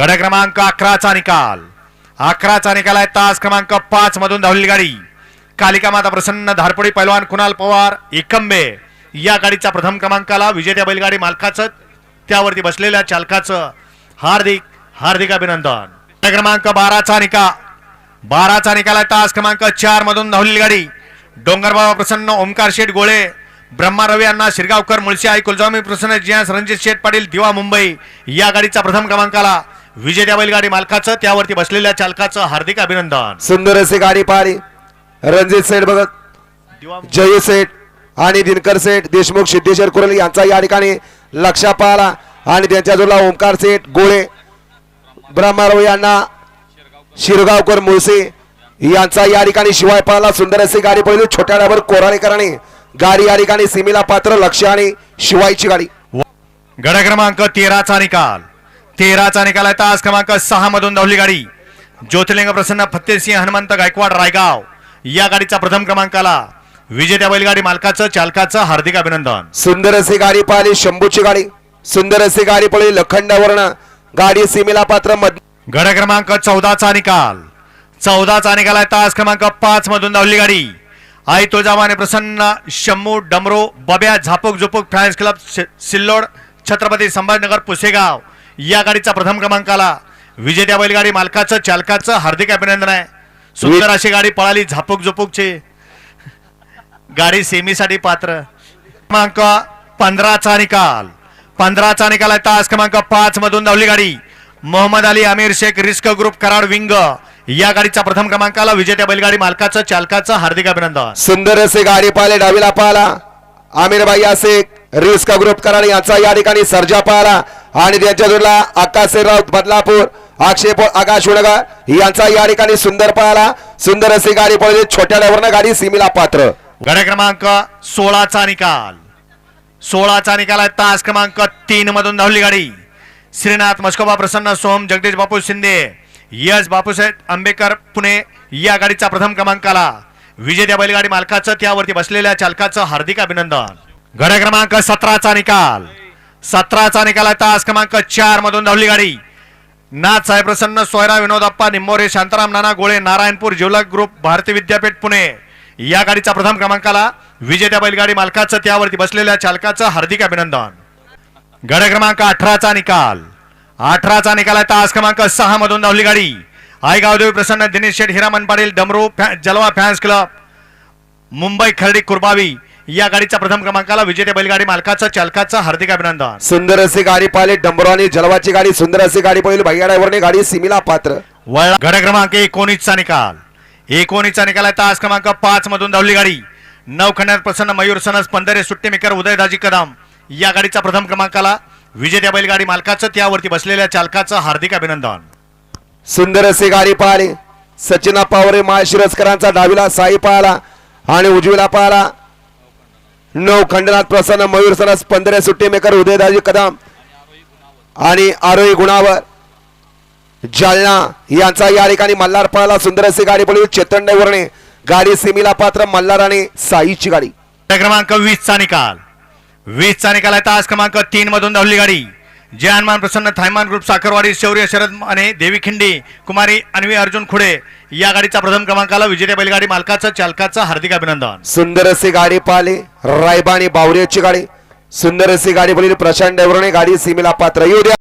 गड क्रमांक अकराचा निकाल. अकराचा निकाल आहे तास क्रमांक पाच मधून धावलेली गाडी. कालिका माता प्रसन्न धारपडी पैलवान कुणाल पवार एकंबे. या गाडीचा प्रथम क्रमांकाला विजेत्या बैलगाडी मालकाचं त्यावरती बसलेल्या चालकाचं हार्दिक हार्दिक अभिनंदन. क्रमांक बाराचा निकाल. बाराचा निकाल आहे तास क्रमांक चार मधून धावलेली गाडी. डोंगरबाबा प्रसन्न ओमकार शेठ गोळे ब्रह्मा रवी अण्णा शिरगावकर मुळशी आई कुलजामी प्रसन्न जियास रणजित शेठ पाटील दिवा मुंबई. या गाडीचा प्रथम क्रमांकाला विजेत्या बैलगाडी मालकाचं त्यावरती बसलेल्या चालकाचं हार्दिक अभिनंदन. सुंदर असे गाडी पाहिली रणजित सेठ बघत. जय सेठ आणि दिनकर सेठ देशमुख सिद्धेश्वर कुरल यांचा या ठिकाणी लक्ष पाहला. आणि त्यांच्या जोडला ओंकार सेठ गोळे ब्रह्माराव यांना शिरगावकर मुळसे यांचा या ठिकाणी शिवाय पाहला. सुंदर अशी गाडी पडली छोट्या डाबर कोराळेकरांनी गाडी या ठिकाणी सीमेला पात्र लक्ष आणि शिवायची गाडी. गड क्रमांक तेराचा निकाल. तेराचा निकाल आहे तास क्रमांक सहा मधून धावली गाडी. ज्योतिर्लिंग प्रसन्न फत्तेसिंह हनुमंत गायकवाड रायगाव. या गाडीचा प्रथम क्रमांकाला विजेत्या बैलगाडी मालकाचं चालकाचं हार्दिक अभिनंदन. सुंदर अशी गाडी पाहिली शंभूची गाडी. सुंदर अशी गाडी पडली लखंडावरनं गाडी सीमेला पात्र मध गड क्रमांक चौदाचा निकाल. चौदाचा निकाल आहे तास क्रमांक पाच मधून धावली गाडी. आई तुळजामाने प्रसन्न शंभू डमरो बब्या झापूक झुपूक फॅन्स क्लब सिल्लोड छत्रपती संभाजीनगर पुसेगाव. या गाडीचा प्रथम क्रमांकाला विजेत्या बैलगाडी मालकाचं चालकाचं हार्दिक अभिनंदन आहे. सुंदर अशी गाडी पळाली झापूक झुपूकची. गाडी सेमीसाठी पात्र. क्रमांक पंधराचा निकाल. पंधराचा निकाल आहे तास क्रमांक पाच मधून धावली गाडी. Mohammad Ali Amir Shaikh risk group Karad wing. या गाडीचा प्रथम क्रमांकाला विजेत्या बैलगाडी मालकाचं चालकाचं हार्दिक अभिनंदन. सुंदर असे गाडी पाहिले डावीला पाहला आमिर भाई असे रिस्क ग्रुप कराड यांचा या ठिकाणी सर्जा पाहला आणि त्यांच्या जोडला आकाश राऊत बदलापूर आक्षेप आकाश उडगा यांचा या ठिकाणी सुंदर पळाला. सुंदर अशी गाडी पळली. छोट्या ड्रायव्हरनं गाडी सीमेला पात्र. गड क्रमांक सोळाचा निकाल. सोळाचा निकाल आहे. तास क्रमांक तीन मधून धावली गाडी. श्रीनाथ मस्कोबा प्रसन्न सोम जगदीश बापू शिंदे यश बापूसाहेब आंबेकर पुणे या गाडीचा प्रथम क्रमांक आला विजेत्या बैलगाडी मालकाचं त्यावरती बसलेल्या चालकाचं हार्दिक अभिनंदन. गड क्रमांक सतराचा निकाल. सतराचा निकाल आहे तास क्रमांक चार मधून धावली गाडी. नाथ साहेब प्रसन्न सोयरा विनोदप्पा निंबोरे शांताराम नाना गोळे नारायणपूर जिवलक ग्रुप भारती विद्यापीठ पुणे. या गाडीचा प्रथम क्रमांकाला विजेत्या बैलगाडी मालकाचं त्यावरती बसलेल्या चालकाचं हार्दिक अभिनंदन. गड क्रमांक अठराचा निकाल. अठराचा निकाल आहे तास क्रमांक सहा मधून धावली गाडी. आई गावदेवी प्रसन्न दिनेश शेठ हिरामन पाटील डमरू फॅ- जलवा फॅन्स क्लब मुंबई खर्डी कुरबावी या गाडीच्या प्रथम क्रमांकाला विजेत्या बैलगाडी मालकाचं चालकाचं हार्दिक अभिनंदन. सुंदर अशी गाडी पाहिली डंबरो आणि जलवाची गाडी सुंदर अशी गाडी पळली भैया ड्रायव्हरने गाडी सीमेला पात्र. वळला गड क्रमांक एकोणीसचा निकाल. एकोणीसचा निकाल आहे तास क्रमांक पाच मधून धावली गाडी. नऊ खंडात प्रसन्न मयूर सनस पंधरे सुट्टी मेकर उदयदाजी कदम. या गाडीचा प्रथम क्रमांकाला विजेत्या बैलगाडी मालकाचं त्यावरती बसलेल्या चालकाचं हार्दिक अभिनंदन. सुंदर अशी गाडी पाहिली सचिना पावरे माळशिरसकरांचा डावीला साई पाहला आणि उजवीला पाहला नऊ खंडनाथ प्रसन्न मयूर सरस पंधरे सुट्टी मेकर उदयदाजी कदम आणि आरोही गुणावर. जालना यांचा या ठिकाणी मल्हार पळाला सुंदर अशी गाडी पडली चेतन वरणे. गाडी सिमीला पात्र मल्हार आणि साईची गाडी. क्रमांक क्रमांक वीसचा निकाल. वीसचा निकाल आहे तास क्रमांक तीन मधून धावली गाडी. जय हनुमान प्रसन्न थायमान ग्रुप साखरवाडी शौर्य शरद आणि देवी खिंडी कुमारी अन्वी अर्जुन खुडे. या गाडीचा प्रथम क्रमांकाला विजेत्या बैलगाडी मालकाचं चालकाचं हार्दिक अभिनंदन. सुंदर अशी गाडी पाहिले रायबाणी बावरेची गाडी. सुंदर अशी गाडी बोलली प्रशांत डेवरणे गाडी सीमेला पात्र. येऊ द्या.